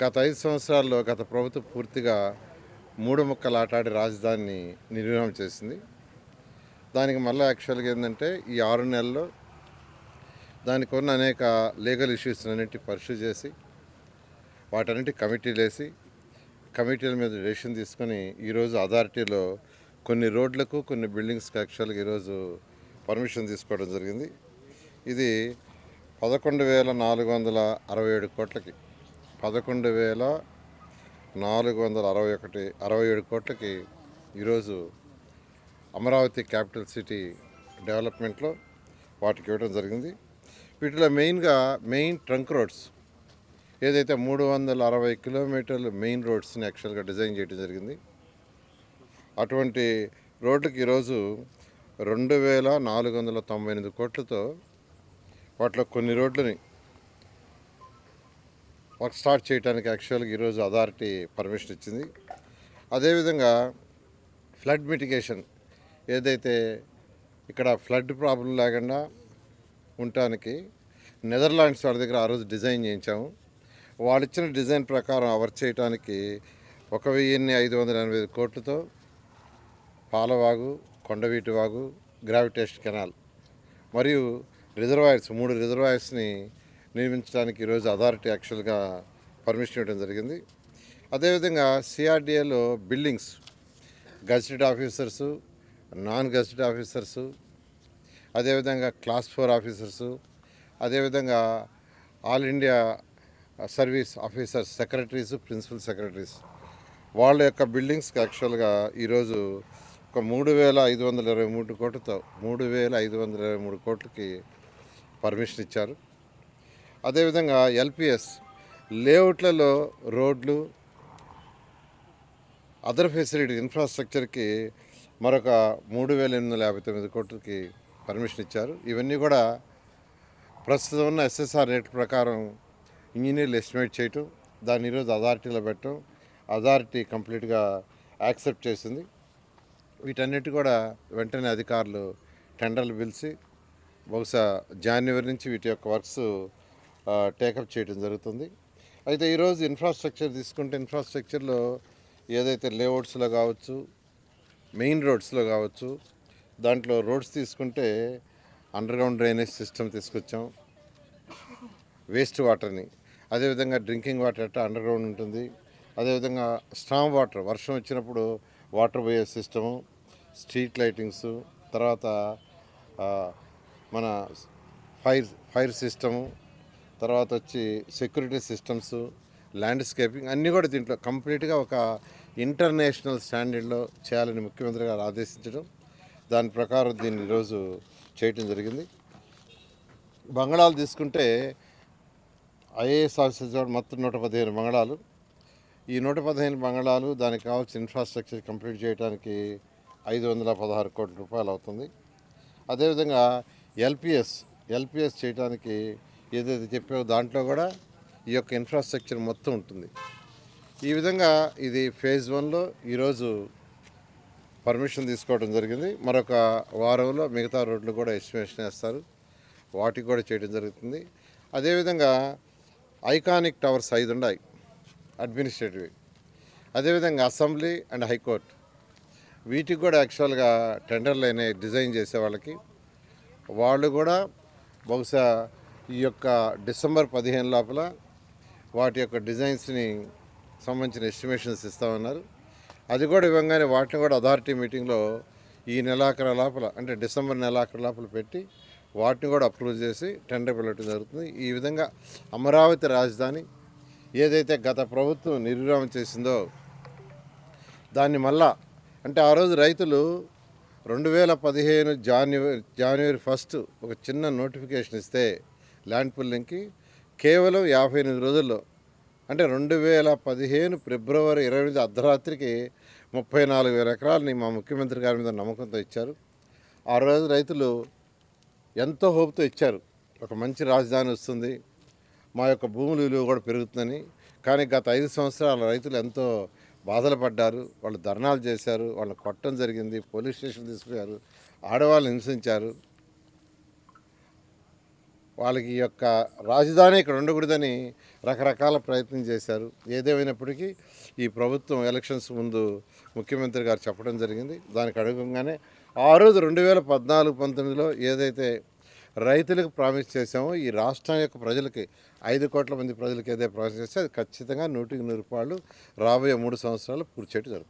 గత ఐదు సంవత్సరాల్లో గత ప్రభుత్వం పూర్తిగా మూడు ముక్కలు ఆటాడి రాజధానిని నిర్వహణ చేసింది. దానికి మళ్ళీ యాక్చువల్గా ఏంటంటే ఈ ఆరు నెలల్లో దానికి ఉన్న అనేక లీగల్ ఇష్యూస్ అన్నింటి పరిశీలి చేసి వాటన్నిటి కమిటీలు వేసి కమిటీల మీద డెసిషన్ తీసుకొని ఈరోజు అథారిటీలో కొన్ని రోడ్లకు కొన్ని బిల్డింగ్స్కి యాక్చువల్గా ఈరోజు పర్మిషన్ తీసుకోవడం జరిగింది. ఇది పదకొండు వేల నాలుగు వందల అరవై ఏడు కోట్లకి పదకొండు వేల నాలుగు వందల అరవై ఒకటి అరవై ఏడు కోట్లకి ఈరోజు అమరావతి క్యాపిటల్ సిటీ డెవలప్మెంట్లో వాటికి ఇవ్వడం జరిగింది. వీటిలో మెయిన్గా మెయిన్ ట్రంక్ రోడ్స్ ఏదైతే మూడు వందల అరవై కిలోమీటర్లు మెయిన్ రోడ్స్ని యాక్చువల్గా డిజైన్ చేయడం జరిగింది. అటువంటి రోడ్లకు ఈరోజు రెండు వేల నాలుగు వందల తొంభై ఎనిమిది కోట్లతో వాటిలో కొన్ని రోడ్లని వర్క్ స్టార్ట్ చేయడానికి యాక్చువల్గా ఈరోజు అథారిటీ పర్మిషన్ ఇచ్చింది. అదేవిధంగా ఫ్లడ్ మిటిగేషన్ ఏదైతే ఇక్కడ ఫ్లడ్ ప్రాబ్లం లేకుండా ఉండటానికి నెదర్లాండ్స్ వాళ్ళ దగ్గర ఆ రోజు డిజైన్ చేయించాము. వాళ్ళు ఇచ్చిన డిజైన్ ప్రకారం వర్క్ చేయడానికి ఒక వెయ్యిన్ని ఐదు వందల ఎనభై ఐదు కోట్లతో పాలవాగు కొండవీటి వాగు గ్రావిటేషన్ కెనాల్ మరియు రిజర్వాయర్స్ మూడు రిజర్వాయర్స్ని నిర్మించడానికి ఈరోజు అథారిటీ యాక్చువల్గా పర్మిషన్ ఇవ్వడం జరిగింది. అదేవిధంగా సిఆర్డిఏలో buildings gazetted officers non gazetted officers అదేవిధంగా క్లాస్ ఫోర్ ఆఫీసర్సు అదేవిధంగా all India service officers secretaries principal secretaries వాళ్ళ యొక్క బిల్డింగ్స్కి యాక్చువల్గా ఈరోజు ఒక మూడు వేల ఐదు వందల ఇరవై మూడు కోట్లతో మూడు వేల ఐదు వందల ఇరవై మూడు కోట్లకి పర్మిషన్ ఇచ్చారు. అదేవిధంగా ఎల్పిఎస్ లేఅవుట్లలో రోడ్లు అదర్ ఫెసిలిటీ ఇన్ఫ్రాస్ట్రక్చర్కి మరొక మూడు వేల ఎనిమిది వందల యాభై తొమ్మిది కోట్లకి పర్మిషన్ ఇచ్చారు. ఇవన్నీ కూడా ప్రస్తుతం ఉన్న ఎస్ఎస్ఆర్ రేట్ ప్రకారం ఇంజనీర్లు ఎస్టిమేట్ చేయటం దాన్ని ఈరోజు అథారిటీలో పెట్టడం అథారిటీ కంప్లీట్గా యాక్సెప్ట్ చేసింది. వీటన్నిటి కూడా వెంటనే అధికారులు టెండర్లు పిలిచి బహుశా జనవరి నుంచి వీటి యొక్క వర్క్స్ టేకప్ చేయడం జరుగుతుంది. అయితే ఈరోజు ఇన్ఫ్రాస్ట్రక్చర్ తీసుకుంటే ఇన్ఫ్రాస్ట్రక్చర్లో ఏదైతే లేఅవుట్స్లో కావచ్చు మెయిన్ రోడ్స్లో కావచ్చు దాంట్లో రోడ్స్ తీసుకుంటే అండర్గ్రౌండ్ డ్రైనేజ్ సిస్టమ్ తీసుకొచ్చాం. వేస్ట్ వాటర్ని అదేవిధంగా డ్రింకింగ్ వాటర్ అట్ట అండర్గ్రౌండ్ ఉంటుంది. అదేవిధంగా స్టామ్ వాటర్ వర్షం వచ్చినప్పుడు వాటర్ పోయే సిస్టము స్ట్రీట్ లైటింగ్స్ తర్వాత మన ఫైర్ ఫైర్ సిస్టము తర్వాత వచ్చి సెక్యూరిటీ సిస్టమ్స్ ల్యాండ్స్కేపింగ్ అన్నీ కూడా దీంట్లో కంప్లీట్గా ఒక ఇంటర్నేషనల్ స్టాండర్డ్లో చేయాలని ముఖ్యమంత్రి గారు ఆదేశించడం దాని ప్రకారం దీన్ని ఈరోజు చేయటం జరిగింది. బంగాళాలు తీసుకుంటే ఐఏఎస్ ఆఫీసర్స్ మొత్తం నూట పదిహేను బంగాళాలు ఈ నూట పదిహేను బంగాళాలు దానికి కావాల్సిన ఇన్ఫ్రాస్ట్రక్చర్ కంప్లీట్ చేయడానికి ఐదు వందల పదహారు కోట్ల రూపాయలు అవుతుంది అదేవిధంగా ఎల్పిఎస్ ఎల్పిఎస్ చేయడానికి ఏదైతే చెప్పావో దాంట్లో కూడా ఈ యొక్క ఇన్ఫ్రాస్ట్రక్చర్ మొత్తం ఉంటుంది. ఈ విధంగా ఇది ఫేజ్ వన్లో ఈరోజు పర్మిషన్ తీసుకోవడం జరిగింది. మరొక వారంలో మిగతా రోడ్లు కూడా ఎస్టిమేషన్ వేస్తారు. వాటికి కూడా చేయడం జరుగుతుంది. అదేవిధంగా ఐకానిక్ టవర్స్ ఐదు ఉన్నాయి అడ్మినిస్ట్రేటివ్ అదేవిధంగా అసెంబ్లీ అండ్ హైకోర్టు వీటికి కూడా యాక్చువల్గా టెండర్లు అయినాయి డిజైన్ చేసే వాళ్ళకి వాళ్ళు కూడా బహుశా ఈ యొక్క డిసెంబర్ పదిహేను లోపల వాటి యొక్క డిజైన్స్ని సంబంధించిన ఎస్టిమేషన్స్ ఇస్తామన్నారు అది కూడా ఇవ్వగానే వాటిని కూడా అథారిటీ మీటింగ్లో ఈ నెలాఖరు లోపల అంటే డిసెంబర్ నెలాఖరు లోపల పెట్టి వాటిని కూడా అప్రూవ్ చేసి టెండర్ పిలవటం జరుగుతుంది. ఈ విధంగా అమరావతి రాజధాని ఏదైతే గత ప్రభుత్వం నిర్విరామం చేసిందో దాన్ని మళ్ళా అంటే ఆ రోజు రైతులు రెండు వేల పదిహేను జాన్యువరి జనవరి ఫస్ట్ ఒక చిన్న నోటిఫికేషన్ ఇస్తే ల్యాండ్ పుల్లింగ్కి కేవలం యాభై ఎనిమిది రోజుల్లో అంటే రెండు వేల పదిహేను ఫిబ్రవరి ఇరవై ఎనిమిది అర్ధరాత్రికి ముప్పై నాలుగు వేల ఎకరాలని మా ముఖ్యమంత్రి గారి మీద నమ్మకంతో ఇచ్చారు. ఆ రోజు రైతులు ఎంతో హోప్తో ఇచ్చారు. ఒక మంచి రాజధాని వస్తుంది మా యొక్క భూముల విలువ కూడా పెరుగుతుందని. కానీ గత ఐదు సంవత్సరాల రైతులు ఎంతో బాధలు పడ్డారు. వాళ్ళు ధర్నాలు చేశారు వాళ్ళని కొట్టడం జరిగింది పోలీస్ స్టేషన్ తీసుకుపోయారు ఆడవాళ్ళని హింసించారు. వాళ్ళకి యొక్క రాజధాని ఇక్కడ ఉండకూడదని రకరకాల ప్రయత్నం చేశారు. ఏదేమైనప్పటికీ ఈ ప్రభుత్వం ఎలక్షన్స్ ముందు ముఖ్యమంత్రి గారు చెప్పడం జరిగింది. దానికి అనుగుణంగానే ఆ రోజు రెండు వేల పద్నాలుగు పంతొమ్మిదిలో ఏదైతే రైతులకు ప్రామిస్ చేశామో ఈ రాష్ట్రం యొక్క ప్రజలకి ఐదు కోట్ల మంది ప్రజలకు ఏదైతే ప్రామిస్ చేస్తే అది ఖచ్చితంగా నూటికి నూరు రూపాయలు రాబోయే మూడు సంవత్సరాలు పూర్తి చేయడం జరుగుతుంది